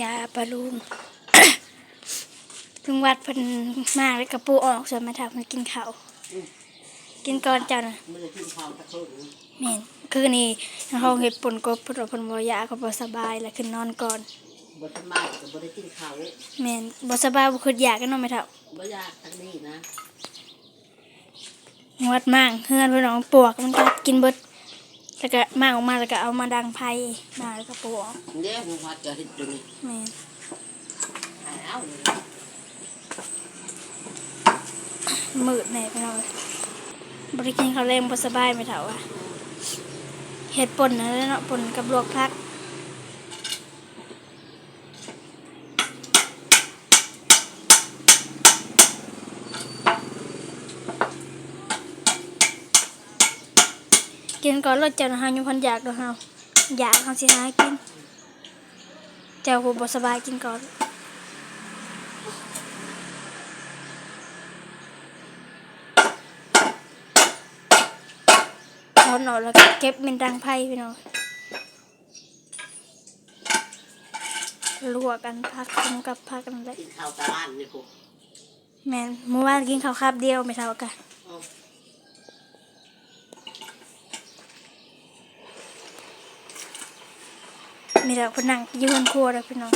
จ้าปลาลุงเพิ่งวัดเพิ่นมาแล้วกระปูออกส่วนมาถามมันกินข้าวกินก่อนเจ้าน่ะมันจะกินข้าวตะเคิงแม่นคือนี่เขาเฮ็ดปนกบเพิ่นว่าเพิ่นบ่อยากก็บ่สบายแล้วขึ้นนอนก่อนบดสบายกับบได้กินข้าวแม่นบ่สบายบ่คืออยากกันเนาะแม่เฒ่าบ่ยากทั้งนี้นะวัดมากเฮือนเพิ่นเอาปวกมันก็กินเบิด แล้วก็มากออกมาแล้วก็เอามาดังไผมาแล้วก็ปวกเดี๋ยวหนูวัดจะเห็ดตรงนี้แม่นหายเอาเลยมืดแน่พี่น้องบ่ได้กินข้าวแรงบ่สบายแม่เฒ่าอะเฮ็ดป่นนั่นแหละเนาะป่นกับลวกผัก กินก่อนแล้วเจ้านะฮะยังพันอยากเด้อเฮาอยากเฮาสิหากิน เจ้าผู้บ่สบายกินก่อนถอนออกแล้วก็เก็บเป็นดังไผ่พี่น้องลวกกันพักคุมกับพักกันเลยกินข้าวตาบ้านนี่พวกแม่นเมื่อวานกินข้าวคาบเดียวไม่เท่ากัน เอา มีแต่คนนั่งยืนครัวเลยพี่น้อง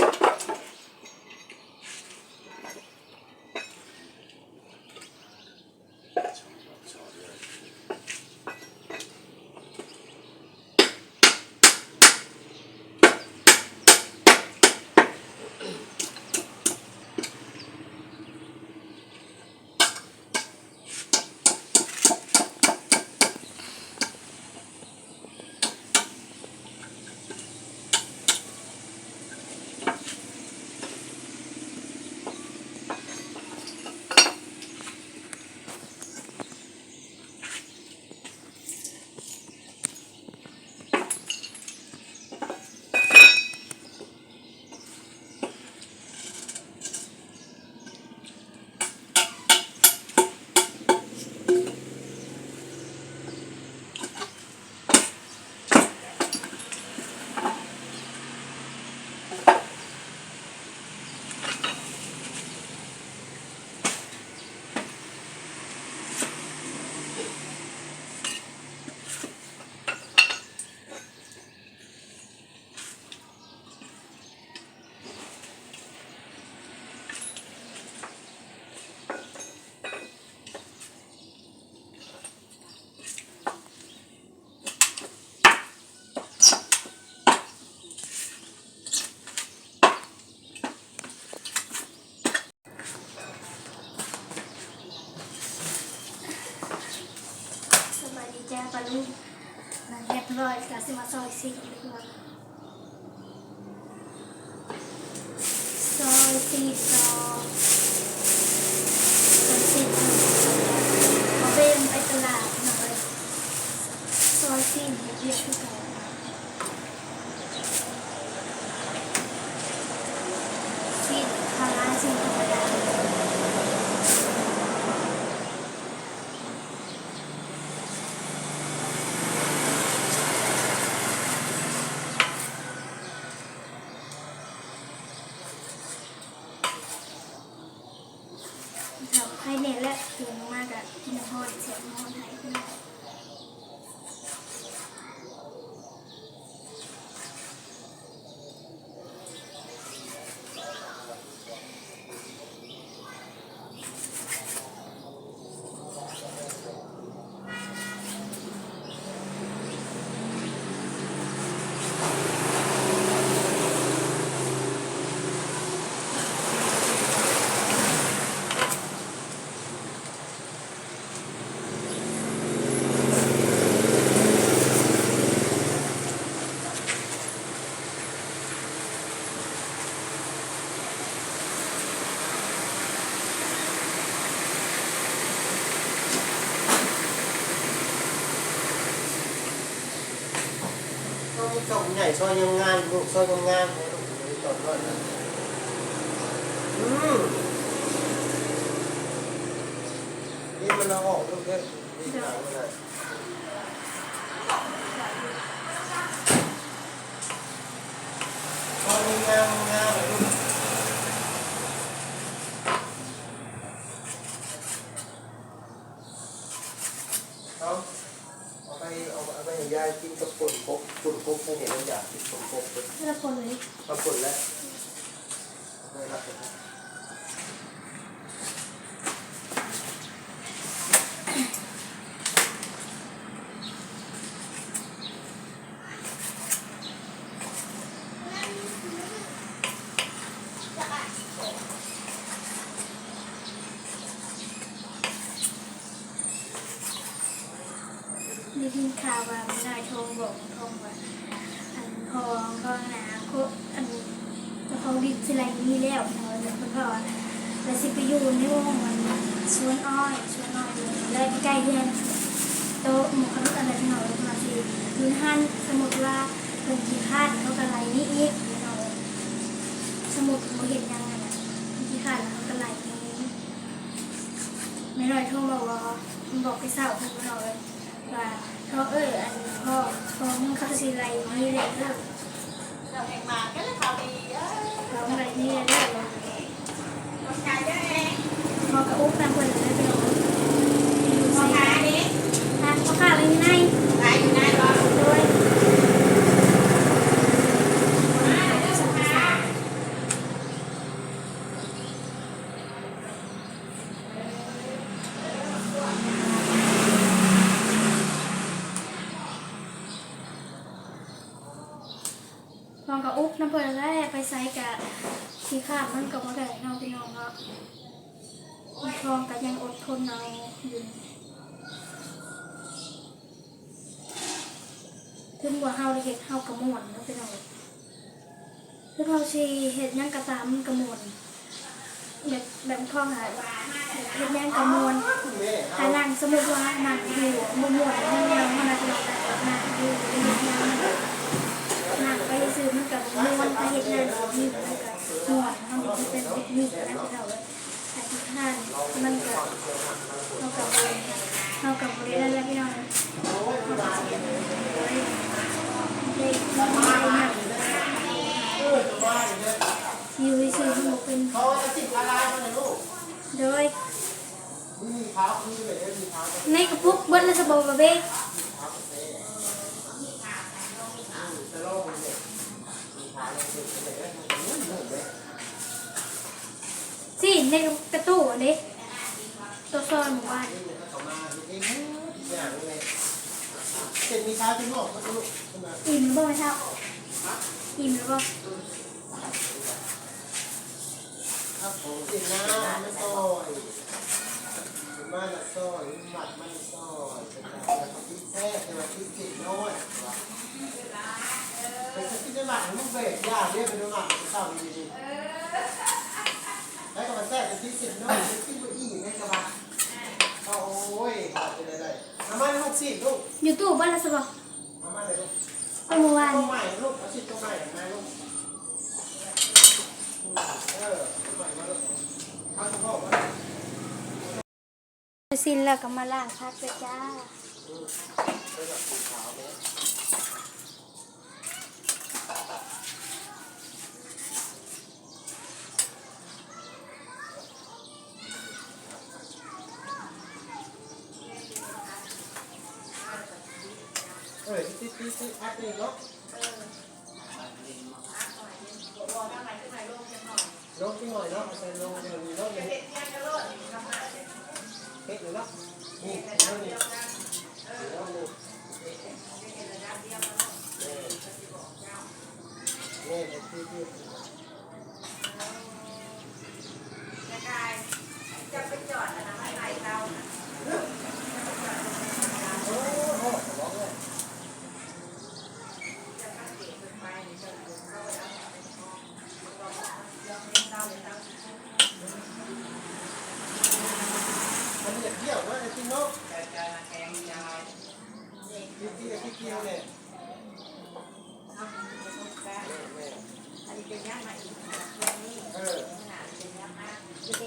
สบาย ดีจ้าปาลุงนั่งเรียบร้อยกาสิมาซอยสี่เรียบร้อยซอยสี่ซอยซอยสี่ซอยมาเบนไปตลาดหน่อยซอยสี่เรียบเรียบทุกอย่างสี่คาราสี่ธรรมดา เราให้เน้นและเสียงมากอะที่น้ำฮอนเสียงน้ำฮอนหายไปแล้ว ต้อง ส่งใหญ่ซอยยังงานลูกซอยยังงายกินกับป่นครบป่นครบแค่เนี่ยมันอย่างกินป่นครบเลย ไม่ละคนเลย ปรากฏแล้วาวามีนายโทรบอกทงว่าอันพองก็นะโคอันเขาดิสไลนี่แล้วเนาะแล้วคุณพ่อแล้วสิไปอยู่ในวงมันชวนอ้อยชวนอ้อยอยู่แล้วใกล้เรียนโต๊ะหมู่คณะอะไรเนาะมาสิยืนหันสมมติว่าเป็นกี่คาดเขากระไรนี่อีกเนาะสมุดเขาเห็นยังไงนะกี่คาดแล้วเขากระไรนี้ไม่หน้อยโทรบอกว่าบอกไปเศร้าคุณพ่อเลย ว่าเพราเอออันพ่อพ่องเขาสิไรนี่เลยเลิกเราเองมาก็เลยเขาดีเออเราอะไรนี่เลยเลิกทำงานเยอะเองพอกระอุกตามคนเลยไปลงทำงานนี้ทางพ่อข้าเลยไงขายอยู่ไหนบ้าง โดย มาเรื่องทำงาน พ่อกระอุกน้ำเพลินแล้วไปใส่กะ สีขาดมันกับว่าได้เน้องพี่น้องเนาะพองก็ยังอดทนเอาอยู่ถึงว่าเฮาได้เห็ดเฮากระมวลเนาะพี่น้องถึงเฮาสิเห็ดหยังกระตามมันกระมวลแบบแบบพ่อหาเห็ดหยังกระมวลถ้านั่งสมมุติว่านั่งอยู่มุมหมวดนั่งยาวมันอาจจะนั่งอยู่นั่งไปซื้อมันกับม้วนไปเห็ดงานของนี่ จะเป็นเทคนิคอะไรที่เราเลยแต่ที่ท่านมันกับเรากับบริเรากับบริได้แล้วพี่น้องเรากับเสียงเลยเด็กมันไม่นั่งเออจะว่าอย่างเงี้ยอยู่ซื้อมันเป็นเขาจะติดอะไรมาเนี่ยลูกโดยมีเท้ามีแบบนี้มีเท้าในกระปุกเบิ้ลและสบู่กระเบ้ จะโล่งเลยมีเท้าลงไปเลยได้มันนุ่มนุ่มเลย สิในกระตู้อันนี้ตัวซอยหมู่บ้านนี่เนี่ยเขามาเองอย่างเลยเสร็จมีเท้าที่นอกก็ลูกขึ้นมาอิ่มหรือเปล่าไม่เท่าอิ่มหรือเปล่าครับผมกินน้ำไม่ซอยถึงมาละซอยหมัดมันซอยเป็นแบบที่แท้แต่ว่าที่กินน้อยเป็นที่จะหมัดมันเบรกยากเรียกเป็นหมัดเข้าดีๆแล้วก็มา แทรกเนที่สิบน้อยที่บุอี้ในกระบะโอ้ยขาดไปเลยเลยมามาลูกสิลูกอยู่ตู้บ้านละสบอมามาเลยลูกไปเมื่อวานตัวใหม่ลูกเอาสิตัวใหม่มาลูกเออตัวใหม่มาลูกเอาตัวพ่อมาสิ้นแล้วก็มาล้างพักเลยจ้า อที่ที่ที่แอปนี่ลบบอกทำไมขึ้นมาโลยังหน่อยลบที่หน่อยเนาะเอาใส่ลงเดี๋ยวมีลบเลยเด็กยังจะโลดทำงานเดเลยเนาะนี่นี่นี่ลบนี่นี่ที่ที่ จะกายจะไปจอดนะทำให้ไรเรานะ โอ้โหร้องเลย จะตั้งเกตไปจะเข้าแล้วยังเป็นเต้าเลยเต้า มันอยากเที่ยวนะไอ้ที่นก แต่ใจมาแทงยาวเด็ก ที่ที่ที่เกี่ยวเนี่ย ทำประสบการณ์ แม่ อันนี้เป็นย่างมาอีกเรื่องนี้ เออ ขนาดเป็นย่างมากเด็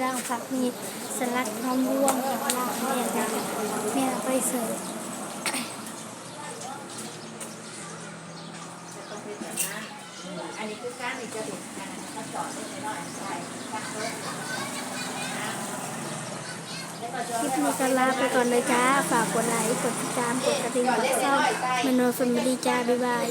ร่างผักมีสลัดมะม่วงกับลาบแม่นะแม่เอาไปเสิร์ฟจะต้องเป็นแบบนั้นอันนี้คือการนี่จะเห็นอันนั้นเขาจอดได้ไม่น้อยใช่ตั้งรถแล้วก็จอดคลิปนี้ก็ลาไปก่อนเลยจ้า ฝากกดไลค์ กดติดตาม กดกระดิ่งกดซับมโนแฟมิลี่จ้า บ๊ายบาย